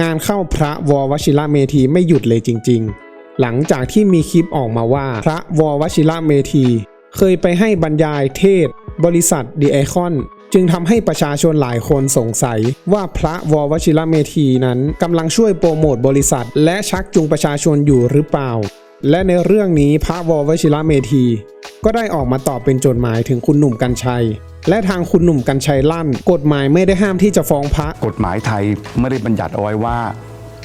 งานเข้าพระววชิระเมธีไม่หยุดเลยจริง ๆ หลังจากที่มีคลิปออกมาว่าพระววชิระเมธี เคยไปให้บรรยายเทศ บริษัทดีไอคอนจึงทำให้ประชาชนหลายคนสงสัยว่าพระววชิระเมธีนั้นกำลังช่วยโปรโมทบริษัท และชักจูงประชาชนอยู่หรือเปล่า และในเรื่องนี้พระววชิระเมธี ก็ได้ออกมาตอบเป็นจดหมายถึงคุณหนุ่มกัญชัย และทางคุณหนุ่มกัญชัยลั่น กฎหมายไม่ได้ห้ามที่จะฟ้องพระ กฎหมายไทยไม่ได้บัญญัติเอาไว้ว่า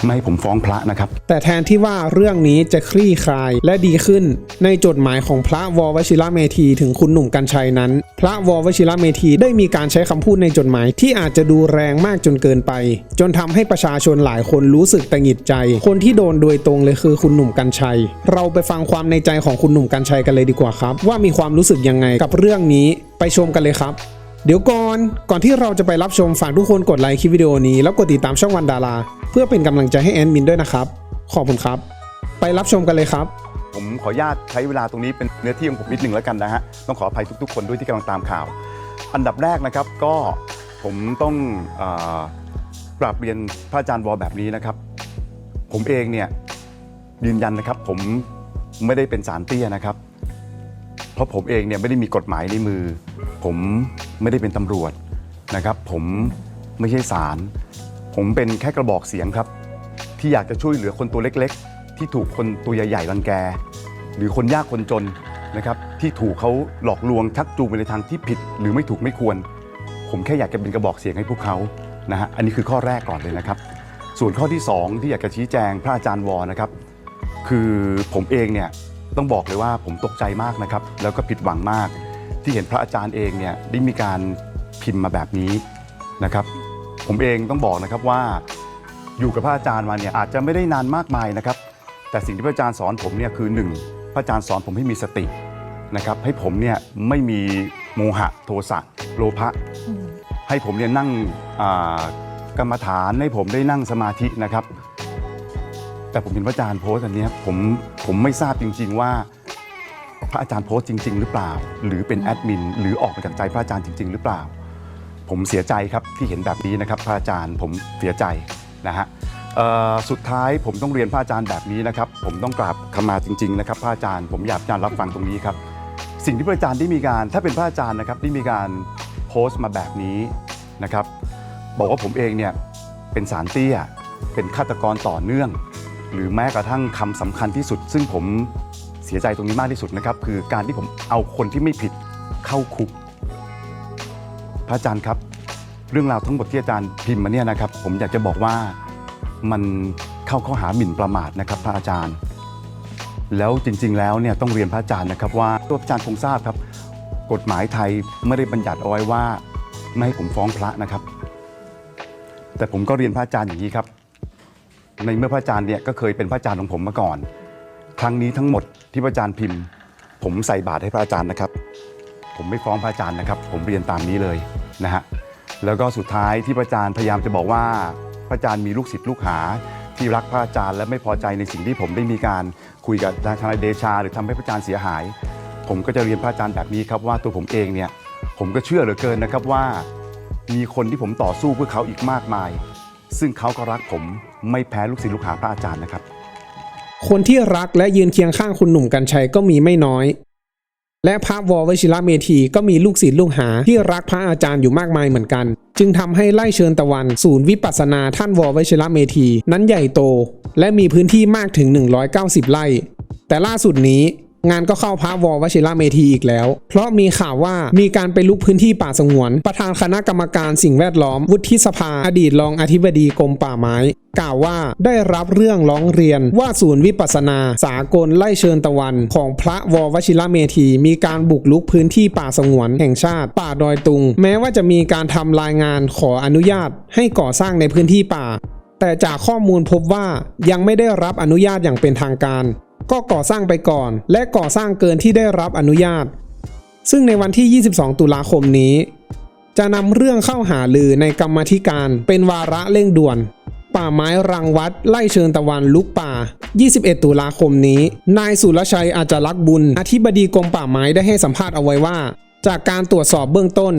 ไม่ให้ผมฟ้องพระนะครับ แต่แทนที่ว่าเรื่องนี้จะคลี่คลายและดีขึ้น ในจดหมายของพระววชิระเมธีถึงคุณหนุ่มกัญชัยนั้น พระววชิระเมธีได้มีการใช้คำพูดในจดหมายที่อาจจะดูแรงมากจนเกินไป จนทำให้ประชาชนหลายคนรู้สึกตังหงิดใจ คนที่โดนโดยตรงเลยคือคุณหนุ่มกัญชัย เราไปฟังความในใจของคุณหนุ่มกัญชัยกันเลยดีกว่าครับ ว่ามีความรู้สึกยังไงกับเรื่องนี้ไปชมกันเลยครับ เดี๋ยวก่อน ก่อนที่เราจะไปรับชมฝากทุกคนกดไลค์คลิปวิดีโอนี้แล้วกดติดตามช่องวันดารา เพื่อเป็นกำลังใจให้แอนมินด้วยนะครับ ขอบคุณครับ ไปรับชมกันเลยครับ ผมขออนุญาตใช้เวลาตรงนี้เป็นเนื้อที่ของผมนิดหนึ่งแล้วกันนะฮะ ต้องขออภัยทุก ๆ คนด้วยที่กำลังตามข่าว อันดับแรกนะครับก็ผมต้องเออกราบเรียนพระอาจารย์วอแบบนี้นะครับ ผมเองเนี่ยยืนยันนะครับผมไม่ได้เป็นสารเตี้ยนะครับ เพราะผมเองเนี่ยไม่ได้มีกฎหมายในมือ ผมไม่ได้เป็นตำรวจนะครับ ผมไม่ใช่ศาลผมเป็นแค่กระบอกเสียงครับ ที่อยากจะช่วยเหลือคนตัวเล็กๆ ที่ถูกคนตัวใหญ่ๆรังแก หรือคนยากคนจนนะครับที่ถูกเขาหลอกลวงชักจูงไปในทางที่ผิดหรือไม่ถูกไม่ควร ผมแค่อยากจะเป็นกระบอกเสียงให้พวกเขานะฮะอันนี้คือข้อแรกก่อนเลยนะครับ ส่วนข้อที่สองที่อยากจะชี้แจงพระอาจารย์วอนะครับ คือผมเองเนี่ยต้องบอกเลยว่าผมตกใจมากนะครับ แล้วก็ผิดหวังมาก ที่เห็นพระอาจารย์เองเนี่ยได้มีการพิมพ์มาแบบนี้นะครับ ผมเองต้องบอกนะครับว่าอยู่กับพระอาจารย์มาเนี่ยอาจจะไม่ได้นานมากมายนะครับ แต่สิ่งที่พระอาจารย์สอนผมเนี่ยคือหนึ่งพระอาจารย์สอนผมให้มีสตินะครับให้ผมเนี่ยไม่มีโมหะโทสะโลภะให้ผมเนี่ยนั่งกรรมฐานให้ผมได้นั่งสมาธินะครับ แต่ผมเห็นพระอาจารย์โพสต์อันนี้ผมผมไม่ทราบจริง ๆ ว่า ระอาจารย์โพสต์จริง ๆ หรือเปล่า หรือเป็นแอดมินหรือออกมาจากใจพระอาจารย์จริง ๆ หรือเปล่า ผมเสียใจครับที่เห็นแบบนี้นะครับพระอาจารย์ผมเสียใจนะฮะเอ่อสุดท้ายผมต้องเรียนพระอาจารย์แบบนี้นะครับผมต้องกราบขมาจริง ๆ นะครับพระอาจารย์ผมอยากจะรับฟังตรงนี้ครับ สิ่งที่พระอาจารย์ได้มีการถ้าเป็นพระอาจารย์นะครับได้มีการโพสต์มาแบบนี้นะครับ บอกว่าผมเองเนี่ยเป็นสารเตี้ยเป็นฆาตกรต่อเนื่อง หรือแม้กระทั่งคำสำคัญที่สุด ซึ่งผม เสียใจตรงนี้มากที่สุดนะครับ คือการที่ผมเอาคนที่ไม่ผิดเข้าคุก พระอาจารย์ครับ เรื่องราวทั้งหมดที่อาจารย์พิมพ์มาเนี่ยนะครับ ผมอยากจะบอกว่ามันเข้าข้อหาหมิ่นประมาทนะครับพระอาจารย์ แล้วจริง ๆ แล้วเนี่ยต้องเรียนพระอาจารย์นะครับ ว่าตัวพระอาจารย์คงทราบครับ กฎหมายไทยไม่ได้บัญญัติเอาไว้ว่าไม่ให้ผมฟ้องพระนะครับ แต่ผมก็เรียนพระอาจารย์อย่างนี้ครับ ในเมื่อพระอาจารย์เนี่ยก็เคยเป็นพระอาจารย์ของผมมาก่อน ครั้งนี้ทั้งหมดที่พระอาจารย์พิมพ์ ผมใส่บาตรให้พระอาจารย์นะครับ ผมไม่ฟ้องพระอาจารย์นะครับ ผมเรียนตามนี้เลยนะฮะแล้วก็สุดท้ายที่พระอาจารย์พยายามจะบอกว่าพระอาจารย์มีลูกศิษย์ลูกหา ที่รักพระอาจารย์ และไม่พอใจในสิ่งที่ผมได้มีการคุยกับทนายเดชา หรือทำให้พระอาจารย์เสียหาย ผมก็จะเรียนพระอาจารย์แบบนี้ครับว่าตัวผมเองเนี่ยผมก็เชื่อเหลือเกินนะครับว่า มีคนที่ผมต่อสู้เพื่อเขาอีกมากมาย ซึ่งเขาก็รักผมไม่แพ้ลูกศิษย์ลูกหาพระอาจารย์นะครับ คนที่รักและยืนเคียงข้างคุณหนุ่มกัญชัยก็มีไม่น้อย และพระววชิระเมธีก็มีลูกศิษย์ลูกหาที่รักพระอาจารย์อยู่มากมายเหมือนกัน จึงทำให้ไล่เชิญตะวัน ศูนย์วิปัสสนาท่านววชิระเมธี นั้นใหญ่โต และมีพื้นที่มากถึง 190 ไร่ แต่ล่าสุดนี้ งานก็เข้าพระววชิระเมธีอีกแล้ว เพราะมีข่าวว่ามีการไปลุกพื้นที่ป่าสงวน ประธานคณะกรรมการสิ่งแวดล้อม วุฒิสภา อดีตรองอธิบดีกรมป่าไม้ กล่าวว่าได้รับเรื่องร้องเรียนว่าศูนย์วิปัสนา สากลไล่เชิญตะวัน ของพระววชิระเมธี มีการบุกลุกพื้นที่ป่าสงวนแห่งชาติ ป่าดอยตุง แม้ว่าจะมีการทำรายงานขออนุญาต ให้ก่อสร้างในพื้นที่ป่า แต่จากข้อมูลพบว่ายังไม่ได้รับอนุญาตอย่างเป็นทางการ ก็ก่อสร้างไปก่อน และก่อสร้างเกินที่ได้รับอนุญาต ซึ่งในวันที่ 22 ตุลาคมนี้ จะนำเรื่องเข้าหาลือในกรรมธิการเป็นวาระเร่งด่วน ป่าไม้รังวัด ไล่เชิญตะวันลุกป่า 21 ตุลาคมนี้ นายสุรชัยอาจารักบุญ อธิบดีกรมป่าไม้ได้ให้สัมภาษณ์เอาไว้ว่า จากการตรวจสอบเบื้องต้น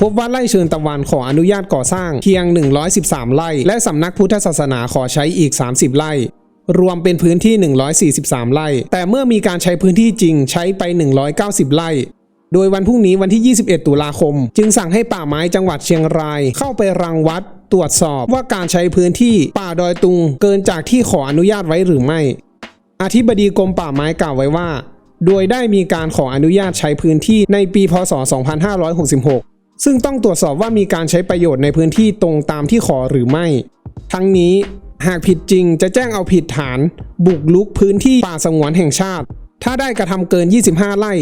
พบว่าไร่เชิญตะวันขออนุญาตก่อสร้างเพียง 113 ไร่ และสำนักพุทธศาสนาขอใช้อีก 30 ไร่ รวมเป็นพื้นที่ 143 ไร่ แต่เมื่อมีการใช้พื้นที่จริงใช้ไป 190 ไร่โดยวันพรุ่งนี้วันที่ 21 ตุลาคม จึงสั่งให้ป่าไม้จังหวัดเชียงราย เข้าไปรังวัด ตรวจสอบว่าการใช้พื้นที่ป่าดอยตุง เกินจากที่ขออนุญาตไว้หรือไม่ อธิบดีกรมป่าไม้กล่าวไว้ว่า โดยได้มีการขออนุญาตใช้พื้นที่ในปี พศ 2566 ซึ่งต้องตรวจสอบว่ามีการใช้ประโยชน์ในพื้นที่ตรงตามที่ขอหรือไม่ ทั้งนี้ หากผิดจริงจะแจ้งเอาผิดฐาน บุกลุกพื้นที่ป่าสงวนแห่งชาติ ถ้าได้กระทำเกิน 25 ไร่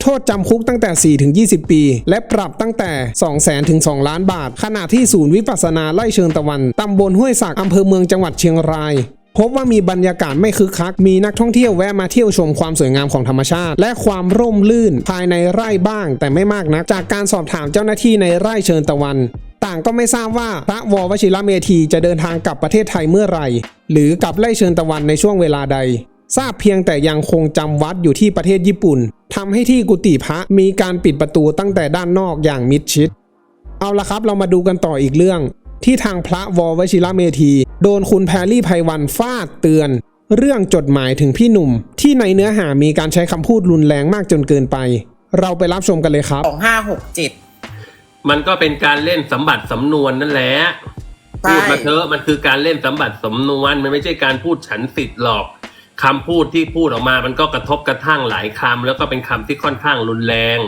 โทษจำคุกตั้งแต่ 4 ถึง 20 ปี และปรับตั้งแต่2 0 0 0 0 0 ถึง 2 ล้านบาท ขณะที่ศูนย์วิปัสนาไล่เชิงตะวัน ตำบลห้วยสักอำเภอเมืองจังหวัดเชียงรายพบว่ามีบรรยากาศไม่คึกคัก มีนักท่องเที่ยวแวะมาเที่ยวชมความสวยงามของธรรมชาติ และความร่มรื่นภายในไร่บ้างแต่ไม่มากนัก จากการสอบถามเจ้าหน้าที่ในไร่เชิญตะวัน่างก็ไม่ทราบว่าพระววชิระเมธีจะเดินทางกลับประเทศไทยเมื่อไหร่ หรือกลับไล่เชิญตะวันในช่วงเวลาใด ทราบเพียงแต่ยังคงจำวัดอยู่ที่ประเทศญี่ปุ่นทำให้ที่กุฏิพระมีการปิดประตูตั้งแต่ด้านนอกอย่างมิดชิด เอาละครับเรามาดูกันต่ออีกเรื่อง ที่ทางพระววชิระเมธีโดนคุณแพรลี่ไพวันฟาดเตือน เรื่องจดหมายถึงพี่หนุ่ม ที่ในเนื้อหามีการใช้คำพูดรุนแรงมากจนเกินไป เราไปรับชมกันเลยครับ 2567 มันก็เป็นการเล่นสมบัติสำนวนนั่นแหละใช่ พูดมาเถอะมันคือการเล่นสมบัติสำนวนมันไม่ใช่การพูดฉันสิทธิ์หรอกคำพูดที่พูดออกมามันก็กระทบกระทั่งหลายคำแล้วก็เป็นคำที่ค่อนข้างรุนแรง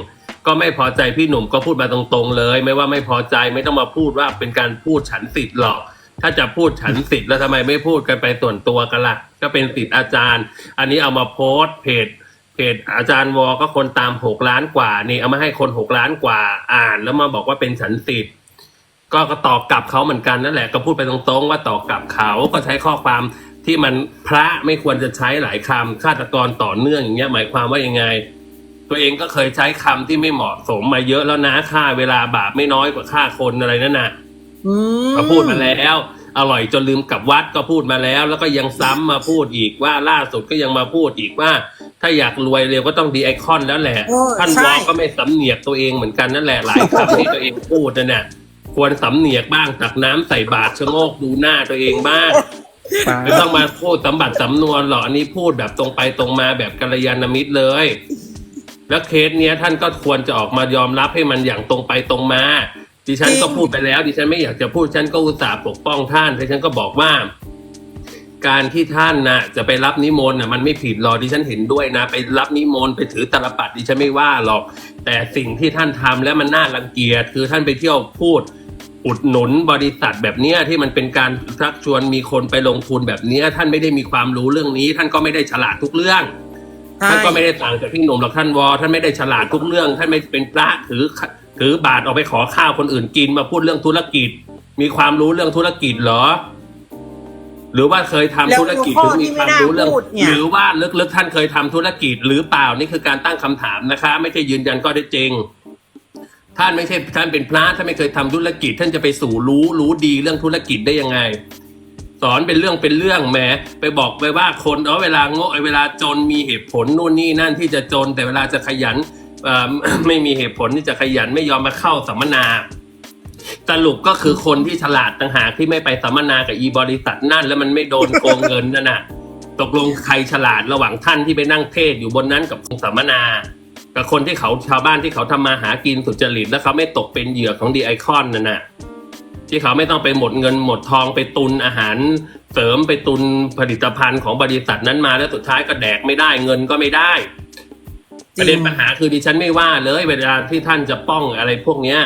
ก็ไม่พอใจพี่หนุ่มก็พูดมาตรงๆเลย ไม่ว่าไม่พอใจไม่ต้องมาพูดว่าเป็นการพูดฉันสิทธิ์หรอก ถ้าจะพูดฉันสิทธิ์แล้วทำไมไม่พูดกันไปส่วนตัวกันล่ะ ก็เป็นสิทธิ์อาจารย์ อันนี้เอามาโพสต์เพจ เพจอาจารย์วอก็คนตามหกล้านกว่า นี่เอามาให้คนหกล้านกว่าอ่านแล้วมาบอกว่าเป็นฉันสิทธิ์ก็ก็ตอบกลับเขาเหมือนกันนั่นแหละก็พูดไปตรงๆ ว่าตอบกลับเขาก็ใช้ข้อความที่มันพระไม่ควรจะใช้หลายคำฆาตกรต่อเนื่องอย่างเงี้ยหมายความว่ายังไง ตัวเองก็เคยใช้คำที่ไม่เหมาะสมมาเยอะแล้วนะค่าเวลาบาปไม่น้อยกว่าค่าคนอะไรนั่นน่ะอืมก็พูดมาแล้ว อร่อยจนลืมกลับวัดก็พูดมาแล้ว แล้วก็ยังซ้ำมาพูดอีกว่าล่าสุดก็ยังมาพูดอีกว่า ถ้าอยากรวยเร็วก็ต้องดีไอคอนแล้วแหละโอ้ท่านวใช่อก็ไม่สำเนียกตัวเองเหมือนกันนั่นแหละหลายคำที่ตัวเองพูดนั่นน่ะควรสำเนียกบ้างตักน้ำใส่บาตรชะโงกดูหน้าตัวเองบ้างไม่ต้องมาพูดสมบัติสำนวนหรอกอันนี้พูดแบบตรงไปตรงมาแบบกัลยาณมิตรเลย แล้วเคสเนี้ยท่านก็ควรจะออกมายอมรับให้มันอย่างตรงไปตรงมา ดิฉันก็พูดไปแล้ว ดิฉันไม่อยากจะพูดฉันก็อุตส่าห์ปกป้องท่านแต่ฉันก็บอกว่า การที่ท่านน่ะจะไปรับนิมนต์น่ะมันไม่ผิดหรอกดิฉันเห็นด้วยนะ ไปรับนิมนต์ไปถือตาลปัดดิฉันไม่ว่าหรอก แต่สิ่งที่ท่านทำแล้วมันน่ารังเกียจคือท่านไปเที่ยวพูดอุดหนุนบริษัทแบบเนี้ยที่มันเป็นการชักชวนมีคนไปลงทุนแบบเนี้ยท่านไม่ได้มีความรู้เรื่องนี้ ท่านก็ไม่ได้ฉลาดทุกเรื่องท่านก็ไม่ได้ต่างจากพี่หนุ่มหรอกท่านวอท่านไม่ได้ฉลาดทุกเรื่อง ท่านไม่เป็นพระถือ ถือบาทออกไปขอข้าวคนอื่นกินมาพูดเรื่องธุรกิจ มีความรู้เรื่องธุรกิจเหรอ หรือว่าเคยทำธุรกิจหรือมีความรู้เรื่อง หรือว่าลึกๆท่านเคยทำธุรกิจ หรือเปล่านี่คือการตั้งคำถามนะคะ ไม่ใช่ยืนยันก็ได้จริง ท่านไม่ใช่ท่านเป็นพระท่านไม่เคยทำธุรกิจ ท่านจะไปสู่รู้รู้ดีเรื่องธุรกิจได้ยังไงสอนเป็นเรื่องเป็นเรื่องแหมไปบอกไปว่าคนเออเวลาโง่เวลาจนมีเหตุผลนู่นนี่นั่นที่จะจนแต่เวลาจะขยันเอ่อ ไม่มีเหตุผลที่จะขยันไม่ยอมมาเข้าสัมมนา สรุปก็คือคนที่ฉลาดต่างหากที่ไม่ไปสัมมนากับอีบริษัทนั่น แล้วมันไม่โดนโกงเงินนั่นน่ะ ตกลงใครฉลาดระหว่างท่านที่ไปนั่งเทศอยู่บนนั้นกับสัมมนากับคนที่เขาชาวบ้านที่เขาทำมาหากินสุจริตแล้วเขาไม่ตกเป็นเหยื่อของดีไอคอนนั่นน่ะที่เขาไม่ต้องไปหมดเงินหมดทองไปตุนอาหารเสริมไปตุนผลิตภัณฑ์ของบริษัทนั้นมาแล้วสุดท้ายก็แดกไม่ได้เงินก็ไม่ได้ ประเด็นปัญหาคือดิฉันไม่ว่าเลยเวลาที่ท่านจะป้องอะไรพวกเนี้ย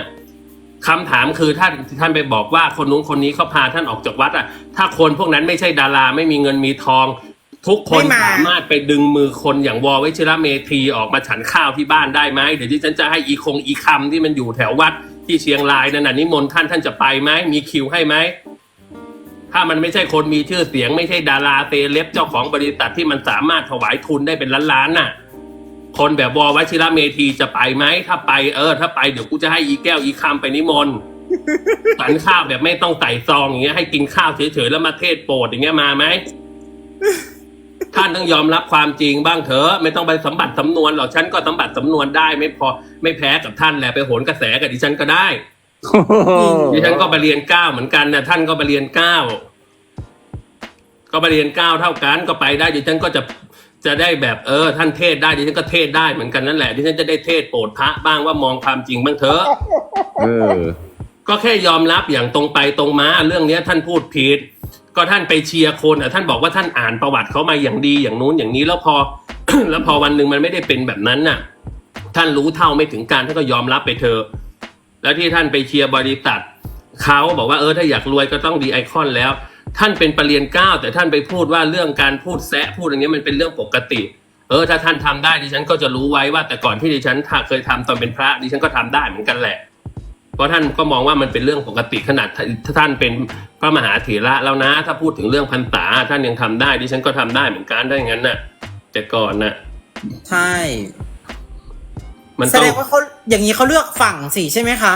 คำถามคือท่านท่านไปบอกว่าคนนู้นคนนี้เขาพาท่านออกจากวัดอะ ถ้าคนพวกนั้นไม่ใช่ดาราไม่มีเงินมีทอง ทุกคนไม่มา สามารถไปดึงมือคนอย่างวอวิชิระเมธีออกมาฉันข้าวที่บ้านได้ไหมเดี๋ยวที่ฉันจะให้อีคงอีคำที่มันอยู่แถววัดที่เชียงรายนั่นน่ะนิมนต์ท่านท่านจะไปไหมมีคิวให้ไหมถ้ามันไม่ใช่คนมีชื่อเสียง ไม่ใช่ดาราเตเล็บเจ้าของบริษัทที่มันสามารถถวายทุนได้เป็นล้านๆน่ะ คนแบบวอวชิระเมธีจะไปไหมถ้าไปเออ ถ้าไปเดี๋ยวกูจะให้อีแก้วอีคำไปนิมนต์สันข้าวแบบไม่ต้องใส่ซองอย่างเงี้ยให้กินข้าวเฉยๆแล้วมาเทศโปรดอย่างเงี้ยมาไหมท่านต้องยอมรับความจริงบ้างเถอะไม่ต้องไปสัมบัติสำนวนหรอกฉันก็สัมบัติสำนวนได้ไม่พอไม่แพ้กับท่านแหละไปโหนกระแสกับดิฉันก็ได้ดิฉันก็ไปเรียนเก้าเหมือนกันนะท่านก็ไปเรียนเก้าก็ไปเรียนเก้าเท่ากันก็ไปได้ดิฉันก็จะ จะได้แบบเออท่านเทศได้ดิฉันก็เทศได้เหมือนกันนั่นแหละดิฉันจะได้เทศโปรดพระบ้างว่ามองความจริงบ้างเถอะเออ ก็แค่ยอมรับอย่างตรงไปตรงมาเรื่องเนี้ยท่านพูดผิด ก็ท่านไปเชียร์คนอะท่านบอกว่าท่านอ่านประวัติเขามาอย่างดีอย่างนู้นอย่างนี้แล้วพอ แล้วพอวันหนึ่งมันไม่ได้เป็นแบบนั้นน่ะ ท่านรู้เท่าไม่ถึงการท่านก็ยอมรับไปเถอะแล้วที่ท่านไปเชียร์บริษัทเขาบอกว่าเออถ้าอยากรวยก็ต้องดีไอคอนแล้ว ท่านเป็นประเรียนเก้าแต่ท่านไปพูดว่าเรื่องการพูดแซะพูดอย่างเงี้ยมันเป็นเรื่องปกติ เออถ้าท่านทำได้ดิฉันก็จะรู้ไว้ว่าแต่ก่อนที่ดิฉันเคยทำตอนเป็นพระดิฉันก็ทำได้เหมือนกันแหละ เพราะท่านก็มองว่ามันเป็นเรื่องปกติขนาดถ้าท่านเป็นพระมหาเถระแล้วนะ ถ้าพูดถึงเรื่องพรรษาท่านยังทำได้ดิฉันก็ทำได้เหมือนกันถ้าอย่างนั้นน่ะ แต่ก่อนน่ะใช่มันแสต้องดงว่าเขาอย่างนี้เขาเลือกฝั่งสิใช่ไหมคะ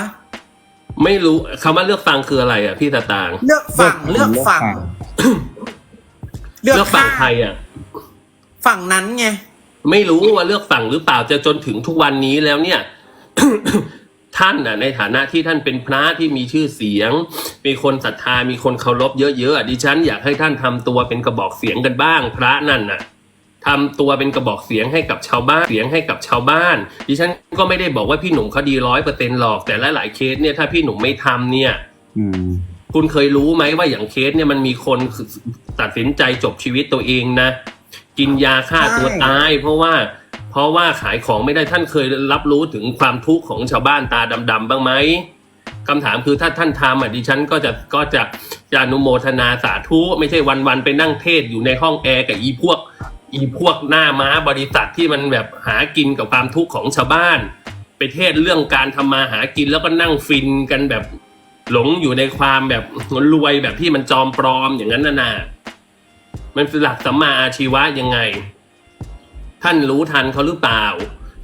ไม่รู้คำว่าเลือกฟังคืออะไรอะพี่ตาตาง เลือกฝั่งเลือกฝั่งเลือกฝั่งข้าใครอะ ฝั่งนั้นไงไม่รู้ว่าเลือกฝั่งหรือเปล่าจะจนถึงทุกวันนี้แล้วเนี่ย ท่านน่ะ ในฐานะที่ท่านเป็นพระที่มีชื่อเสียง มีคนศรัทธามีคนเคารพเยอะๆอะดิฉันอยากให้ท่านทำตัวเป็นกระบอกเสียงกันบ้าง พระนั่นน่ะ ทำตัวเป็นกระบอกเสียงให้กับชาวบ้านเสียงให้กับชาวบ้านดิฉันก็ไม่ได้บอกว่าพี่หนุ่มเขาดีร้อยเปอร์เซ็นต์หรอกแต่หลายๆเคสเนี่ยถ้าพี่หนุ่มไม่ทำเนี่ยอืมคุณเคยรู้ไหมว่าอย่างเคสเนี่ยมันมีคนตัดสินใจจบชีวิตตัวเองนะ กินยาฆ่าตัวตาย เพราะว่า เพราะว่าขายของไม่ได้ท่านเคยรับรู้ถึงความทุกข์ของชาวบ้านตาดำๆบ้างไหมคำถามคือถ้าท่านทำอะดิฉันก็จะก็จะจะอนุโมทนาสาธุ ไม่ใช่วันๆไปนั่งเทศอยู่ในห้องแอร์กับอีพวก อีพวกหน้าม้าบริษัทที่มันแบบหากินกับความทุกข์ของชาวบ้าน ไปเทศเรื่องการทำมาหากินแล้วก็นั่งฟินกันแบบหลงอยู่ในความแบบรวยแบบที่มันจอมปลอมอย่างนั้นน่ะนะมันเป็นหลักสัมมาอาชีวะยังไง ท่านรู้ทันเขาหรือเปล่า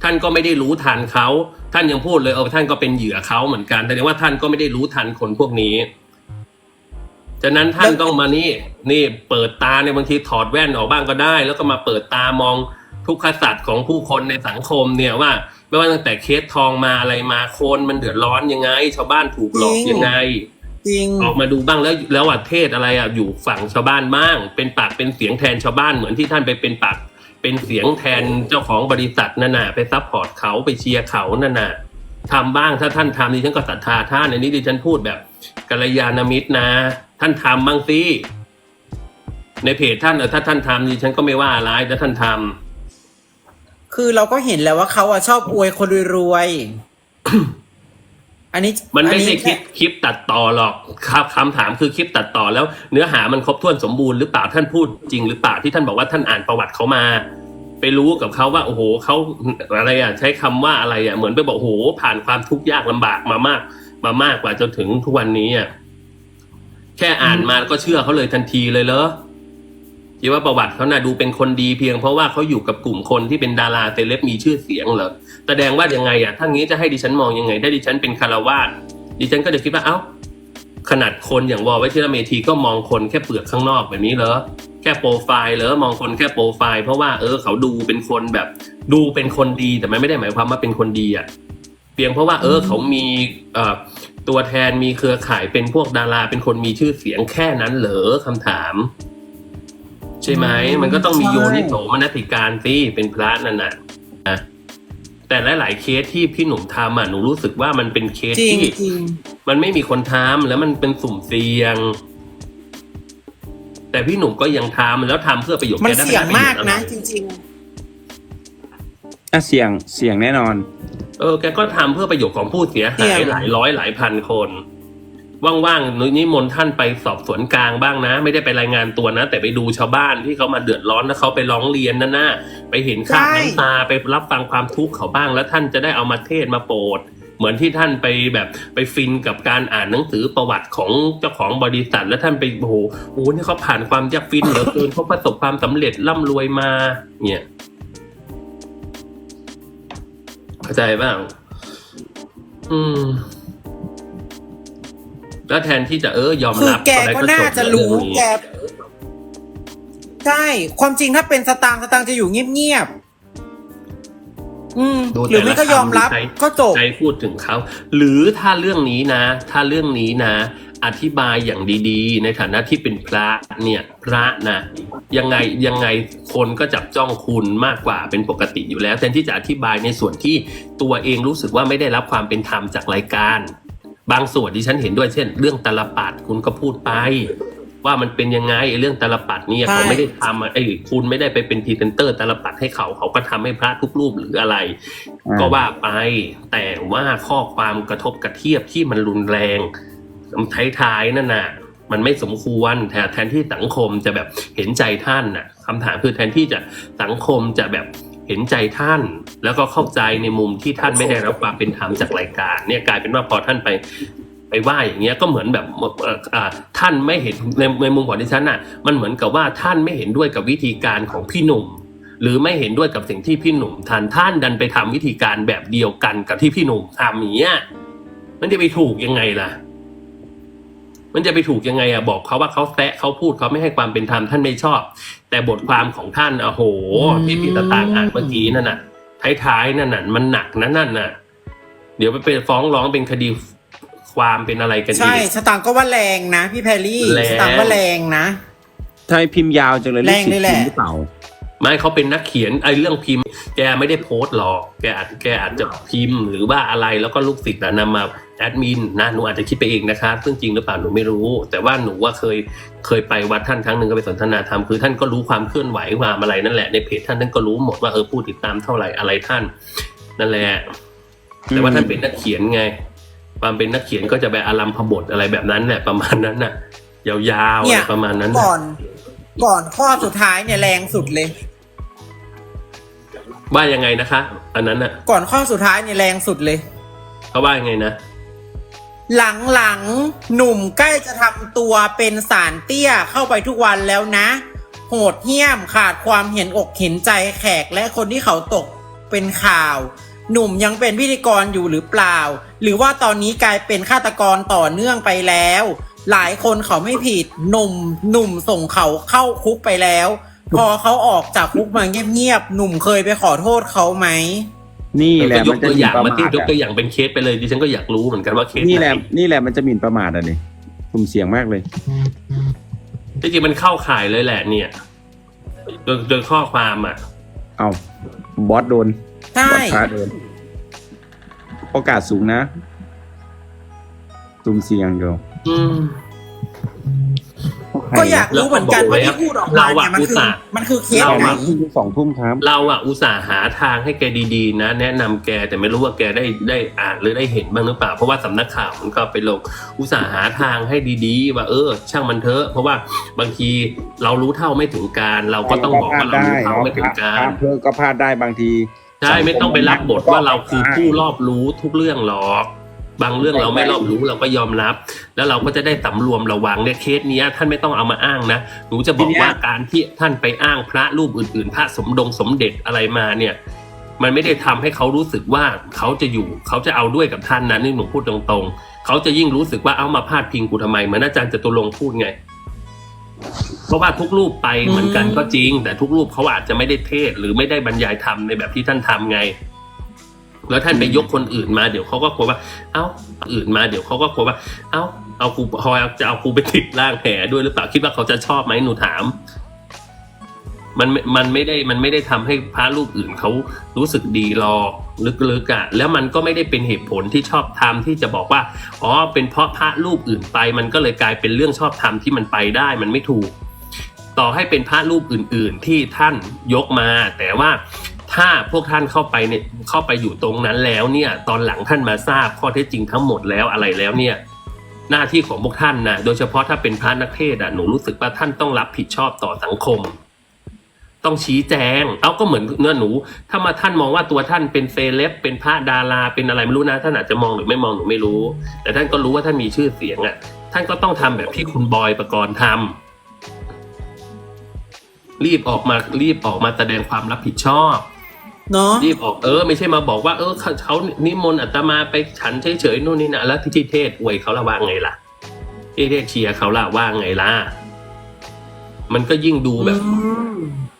ท่านก็ไม่ได้รู้ทันเขา ท่านยังพูดเลยเออท่านก็เป็นเหยื่อเขาเหมือนกันแสดงว่าท่านก็ไม่ได้รู้ทันคนพวกนี้ ฉะนั้นท่านต้องมานี่นี่เปิดตาในยบางทีถอดแว่นออกบ้างก็ได้ แล้วก็มาเปิดตามองทุกขสัตว์ของผู้คนในสังคมเนี่ยว่า ไม่ว่าตั้งแต่เคสทองมาอะไรมาคนมันเดือดร้อนยังไง ชาวบ้านถูกหลอกยังไงจริงออกมาดูบ้างแล้วแล้วอะเทศอะไรอะอยู่ฝั่งชาวบ้านบ้าง เป็นปากเป็นเสียงแทนชาวบ้านเหมือนที่ท่านไปเป็นปากเป็นเสียงแทนเจ้าของบริษัทนั่นน่ะไปซัพพอร์ตเขาไปเชียร์เขานั่นน่ะทำบ้างถ้าท่านทำดิฉันก็ศรัทธาท่านอันนี้ดิฉันพูดแบบ กัลยาณมิตรนะ ท่านทำบ้างสิในเพจท่านเออถ้าท่านทำดิฉันก็ไม่ว่าอะไรถ้าท่านทำคือเราก็เห็นแล้วว่าเขาอะชอบอวยคนรวยๆอันนี้มันไม่อัใช่คลิปคลิปตัดต่อหรอกครับคำถามคือคลิปตัดต่อแล้ว เนื้อหามันครบถ้วนสมบูรณ์หรือเปล่าท่านพูดจริงหรือเปล่าที่ท่านบอกว่าท่านอ่านประวัติเขามา ไปรู้กับเขาว่า โอ้โหเขาอะไรอะ ใช้คำว่าอะไรอะเหมือนไปบอกโอ้โหผ่านความทุกข์ยากลำบากมามาก มามากกว่าจนถึงทุกวันนี้อะแค่อ่านมาก็เชื่อเขาเลยทันทีเลยเหรอคิดว่าประวัติเขาน่ะดูเป็นคนดีเพียงเพราะว่าเขาอยู่กับกลุ่มคนที่เป็นดาราเซเลบมีชื่อเสียงเหรอแสดงว่ายังไงอะถ้างี้จะให้ดิฉันมองยังไง ได้ดิฉันเป็นคารวาสดิฉันก็จะคิดว่าเอ้าขนาดคนอย่างวอลไวชิรเมธีก็มองคนแค่เปลือกข้างนอกแบบนี้เหรอแค่โปรไฟล์เหรอมองคนแค่โปรไฟล์เพราะว่าเออเขาดูเป็นคนแบบ ดูเป็นคนดีแต่มันไม่ได้หมายความว่าเป็นคนดีอะ เพียงเพราะว่าเออเขามีเอ่อตัวแทนมีเครือข่ายเป็นพวกดาราเป็นคนมีชื่อเสียงแค่นั้นเหรอคำถาม ใช่ไหมมันก็ต้องมีโยนิโสมนสิการสิเป็นพระนั่นน่ะนะแต่หลายๆเคสที่พี่หนุ่มทำอะหนูรู้สึกว่ามันเป็นเคสจริงที่จริงมันไม่มีคนทำแล้วมันเป็นสุ่มเสี่ยง แต่พี่หนุ่มก็ยังทำแล้วทำเพื่อประโยชน์มันแได้เสี่ยงประโชมากอไรนะ จริง อะเสี่ยงเสี่ยงแน่นอน เออแกก็ทำเพื่อประโยชน์ของผู้เสียเสี่หายยงหลายร้อยหลายพันคน ว่างๆนิมนต์ท่านไปสอบสวนกลางบ้างนะ ไม่ได้ไปรายงานตัวนะ แต่ไปดูชาวบ้านที่เขามาเดือดร้อนแล้วเขาไปร้องเรียนนั่นนะไปเห็นค่าน้ำตาไปรับฟังความทุกข์เขาบ้าง แล้วท่านจะได้เอามาเทศน์มาโปรด เหมือนที่ท่านไปแบบไปฟินกับการอ่านหนังสือประวัติของเจ้าของบริษัท แล้วท่านไปโอ้โหโอ้โหนี่เขาผ่านความยากฟินเหลือเกินเขาประสบความสำเร็จร่ำรวยมาเนี่ย เข้าใจบ้าง อืม แล้วแทนที่จะเออยอมๆคือรับแกอะไรก็จบน่าจะเองรู้นี้แกใช่ ความจริงถ้าเป็นสตางค์สตางค์จะอยู่เงียบๆอืมดูหรือไม่ก็ยอมรับแต่ละคำก็จบใจพูดถึงเขา หรือถ้าเรื่องนี้นะ ถ้าเรื่องนี้นะ อธิบายอย่างดี ๆ ในฐานะที่เป็น พระเนี่ยพระนะยังไงยังไงคนก็จับจ้องคุณมากกว่าเป็นปกติอยู่แล้วแทนที่จะอธิบายในส่วนที่ตัวเองรู้สึกว่าไม่ได้รับความเป็นธรรมจากรายการ บางส่วนที่ฉันเห็นด้วยเช่น เรื่องตาลปัดคุณก็พูดไป ว่ามันเป็นยังไงไอ้เรื่องตาลปัดเนี่ยใช่เขาไม่ได้ทำอะไอ้คุณไม่ได้ไปเป็นพรีเซนเตอร์ตาลปัดให้เขาเขาก็ทำให้พระทุกรูปหรืออะไรอ่าก็ว่าไปแต่ว่าข้อความกระทบกระเทียบที่มันรุนแรงท้ายๆนั่นน่ะ มันไม่สมควรแทนแทนที่สังคมจะแบบเห็นใจท่านน่ะคำถามคือแทนที่จะสังคมจะแบบเห็นใจท่าน แล้วก็เข้าใจในมุมที่ท่านไม่ได้รับความเป็นธรรมจากรายการ เนี่ยกลายเป็นว่าพอท่านไปไปว่าอย่างเงี้ยก็เหมือนแบบเออท่านไม่เห็นในในมุมของดิฉันน่ะมันเหมือนกับว่าท่านไม่เห็นด้วยกับวิธีการของพี่หนุ่ม หรือไม่เห็นด้วยกับสิ่งที่พี่หนุ่มทานท่านดันไปทำวิธีการแบบเดียวกันกับที่พี่หนุ่มทำอย่างเงี้ยมันจะไปถูกยังไงล่ะ มันจะไปถูกยังไงอะบอกเขาว่าเขาแซะเขาพูดเขาไม่ให้ความเป็นธรรมท่านไม่ชอบ แต่บทความของท่านอะโหที่พี่ตะตางอ่านเมื่อกี้นั่นน่ะท้ายๆนั่นน่ะมันหนักนะนั่นน่ะ เดี๋ยวไปเป็นฟ้องร้องเป็นคดีความเป็นอะไรกันอีใช่กสตางค์ก็ว่าแรงนะ พี่แพรรี่แรงสตางค์ว่าแรงนะทำไมพิมพ์ยาวจังเลยแรงเลยแหละกศิษย์พิมพ์หรือเปล่า ไม่เขาเป็นนักเขียนไอ้เรื่องพิมพ์ แกไม่ได้โพสต์หรอกแกอาจแกอาจจะพิมพ์ หรือว่าอะไรแล้วก็ลูกศิษย์อะนำมาแอดมินนะหนูอาจจะคิดไปเองนะคะ ซึ่งจริงหรือเปล่าหนูไม่รู้ แต่ว่าหนูว่าเคยเคยไปวัดท่านครั้งหนึ่งก็ไปสนทนาธรรมคือท่านก็รู้ความเคลื่อนไหวความอะไรนั่นแหละในเพจท่านท่านก็รู้หมดว่าเออผู้ติดตามเท่าไหร่อะไรท่าน นั่นแหละ แต่ว่าท่านเป็นนักเขียนไง ความเป็นนักเขียนก็จะแบบอารัมพบทอะไรแบบนั้นแหละประมาณนั้นน่ะ ยาวๆประมาณนั้นน่ะก่อน ก่อนข้อสุดท้ายเนี่ยแรงสุดเลย ว่ายังไงนะคะ อันนั้นน่ะก่อนข้อสุดท้ายเนี่ยแรงสุดเลย เขาว่ายังไงนะหลังๆหนุ่มใกล้จะทำตัวเป็นสารเตี้ยเข้าไปทุกวันแล้วนะ โหดเหี้ยมขาดความเห็นอกเห็นใจแขกและคนที่เขาตกเป็นข่าว หนุ่มยังเป็นพิธีกรอยู่หรือเปล่า หรือว่าตอนนี้กลายเป็นฆาตกรต่อเนื่องไปแล้ว หลายคนเขาไม่ผิดหนุ่มหนุ่มส่งเขาเข้าคุกไปแล้ว พอเขาออกจากคุกมาเงียบๆหนุ่มเคยไปขอโทษเขาไหมนี่แหละก็ยมักนจะตัวหอมิ่นย่างประมามาที่ทยกตัวอะอย่างเป็นเคสไปเลยดิฉันก็อยากรู้เหมือนกันว่าเคสนี่แหละไนี่แหละมันจะหมิ่นประมาทอะนี่กลุ่มเสียงมากเลย จริงๆมันเข้าข่ายเลยแหละเนี่ยโดยโดยข้อความอะ เอาบอสโดนใช่บอสพาโดนโอกาสสูงนะกลุ่มเสียงเดียวอืม ก็อยากรู้เหมือนกันว่าที่พูดออกมาเนี่ยมันคือเราอะมันคือเคสเราไหนอะสองทุ่มครับ เราอะอุตส่าห์หาทางให้แกดีๆ นะ แนะนำแกแต่ไม่รู้ว่าแกได้ได้อ่านหรือได้เห็นบ้างหรือเปล่า เพราะว่าสำนักข่าวมันก็ไปลงอุตส่าห์หาทางให้ดีๆ ว่าเออ ช่างมันเถอะเพราะว่าบางทีเรารู้เท่าไม่ถึงการเราก็ต้องบอกว่าเรารู้เท่าไม่ถึงการเพื่อก็พลาดได้บางทีใช่ไม่ต้องไปรับบทว่าเราคือผู้รอบรู้ทุกเรื่องหรอก บางเรื่องเราไม่รอบรู้เราก็ยอมรับ แล้วเราก็จะได้สำรวมระวังเนี่ยเคสเนี้ยท่านไม่ต้องเอามาอ้างนะหนูจะบอกว่าการที่ท่านไปอ้างพระรูปอื่นๆ พระสมดงสมเด็จอะไรมาเนี่ยมันไม่ได้ทำให้เขารู้สึกว่าเขาจะอยู่ เขาจะเอาด้วยกับท่านนะนี่หนูพูดตรงๆ เขาจะยิ่งรู้สึกว่าเอามาพาดพิงกูทำไมเหมือนอาจารย์จตุรงพูดไง เพราะว่าทุกรูปไปเหมือนกันก็จริง แต่ทุกรูปเขาอาจจะไม่ได้เทศหรือไม่ได้บรรยายธรรมในแบบที่ท่านทำไง แล้วท่านไปยกคนอื่นมาเดี๋ยวเขาก็กลัวว่า เอ้าอื่นมาเดี๋ยวเขาก็กลัวว่า เอ้าเอากูพอจะเอากูไปติดร่างแห่ด้วยหรือเปล่าคิดว่าเขาจะชอบไหมหนูถาม มันมันไม่ได้มันไม่ได้ทำให้พระรูปอื่นเขารู้สึกดีหรอกลึกๆอะแล้วมันก็ไม่ได้เป็นเหตุผลที่ชอบทำที่จะบอกว่าอ๋อเป็นเพราะพระรูปอื่นไป มันก็เลยกลายเป็นเรื่องชอบทำที่มันไปได้มันไม่ถูก ต่อให้เป็นพระรูปอื่น ๆ ที่ท่านยกมา แต่ว่า ถ้าพวกท่านเข้าไปเนี่ยเข้าไปอยู่ตรงนั้นแล้วเนี่ย ตอนหลังท่านมาทราบข้อเท็จจริงทั้งหมดแล้วอะไรแล้วเนี่ย หน้าที่ของพวกท่านนะโดยเฉพาะถ้าเป็นพระนักเทศอะหนูรู้สึกว่าท่านต้องรับผิดชอบต่อสังคม ต้องชี้แจง เอาก็เหมือนเนื้อหนู ถ้ามาท่านมองว่าตัวท่านเป็นเซเลบเป็นพระดาราเป็นอะไรไม่รู้นะท่านอาจจะมองหรือไม่มองหนูไม่รู้ แต่ท่านก็รู้ว่าท่านมีชื่อเสียงอะ ท่านก็ต้องทำแบบที่คุณบอยประกรณ์ทำรีบออกมารีบออกมาแสดงความรับผิดชอบ เนาะรีบออกเออ ไม่ใช่มาบอกว่าเออเขาเขานิมนต์อาตมาไปฉันเฉยๆนู่นนี่นะแล้วที่เทศอวยเขาละว่าไงล่ะที่เทศเชียร์เขาละว่าไงล่ะมันก็ยิ่งดูแบบ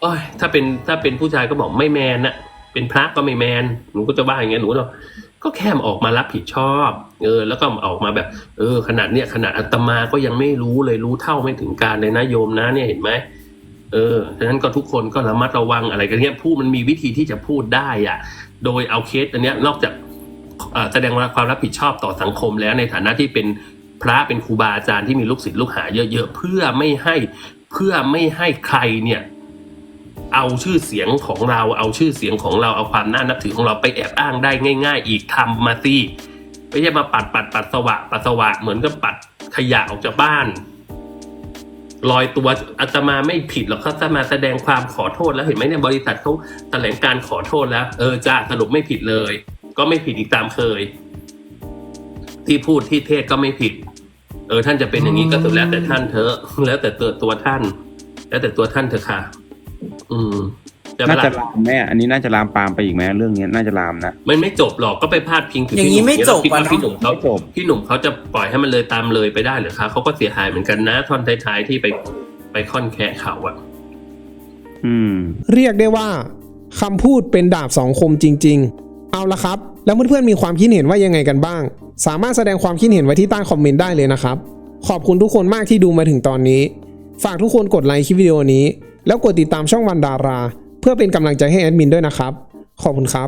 โอ้ยถ้าเป็นถ้าเป็นผู้ชายก็บอกไม่แมนนะเป็นพระก็ไม่แมนหนูก็จะว่าอย่างเงี้ยหนูก็บอกก็แค่มาออกมารับผิดชอบ เออ แล้วก็ออกมาแบบ เออ ขนาดเนี้ยขนาดอาตมาก็ยังไม่รู้เลยรู้เท่าไม่ถึงการเลยนะโยมนะเนี่ยเห็นไหม เออฉะนั้นก็ทุกคนก็ระมัดระวังอะไรกันเนี้ยพูดมันมีวิธีที่จะพูดได้อะโดยเอาเคสอันเนี้ยนอกจากแสดงความรับผิดชอบต่อสังคมแล้วในฐานะที่เป็นพระเป็นครูบาอาจารย์ที่มีลูกศิษย์ลูกหาเยอะ ๆ เพื่อไม่ให้เพื่อไม่ให้ใครเนี่ยเอาชื่อเสียงของเราเอาชื่อเสียงของเราเอาความน่านับถือของเราไปแอบอ้างได้ง่าย ๆ อีกทำมาสิไม่ใช่มาปัดปัดปัดสวะปัดสวะเหมือนกับปัดขยะออกจากบ้าน ลอยตัวอาตมาไม่ผิดหรอกเขาจะมาแสดงความขอโทษแล้วเห็นไหมเนี่ยบริษัทเขาแถลงการขอโทษแล้ว เออจ้าสรุปไม่ผิดเลย ก็ไม่ผิดอีกตามเคย ที่พูดที่เทศก็ไม่ผิด เออ ท่านจะเป็นอย่างนี้ก็สุดแล้วแต่ท่านเถอะแล้วแต่ตัวตัวท่าน แล้วแต่ตัวท่านเถอะค่ะ อืม จะน่าปะจะล่ะลามแม่อันนี้น่าจะลามปามไปอีกไหมเรื่องเนี้ยน่าจะลามนะมันไม่จบหรอกก็ไปพาดพิงถึงอย่างนี้พี่หไม่จบเราคิดว่าอะเนอะ พี่หนุ่มเขาไม่จบพี่หนุ่มเขาจะปล่อยให้มันเลยตามเลยไปได้เหรือคะเขาก็เสียหายเหมือนกันนะท่อนท้ายๆที่ไปไปค่อนแคะเขาอะอืม เรียกได้ว่าคำพูดเป็นดาบสองคมจริง ๆ เอาละครับ แล้วเพื่อนๆมีความคิดเห็นว่ายังไงกันบ้าง สามารถแสดงความคิดเห็นไว้ที่ใต้คอมเมนต์ได้เลยนะครับ ขอบคุณทุกคนมากที่ดูมาถึงตอนนี้ ฝากทุกคนกดไลค์คลิปวิดีโอนี้ แล้วกดติดตามช่องวันดารา เพื่อเป็นกำลังใจให้แอดมินด้วยนะครับ ขอบคุณครับ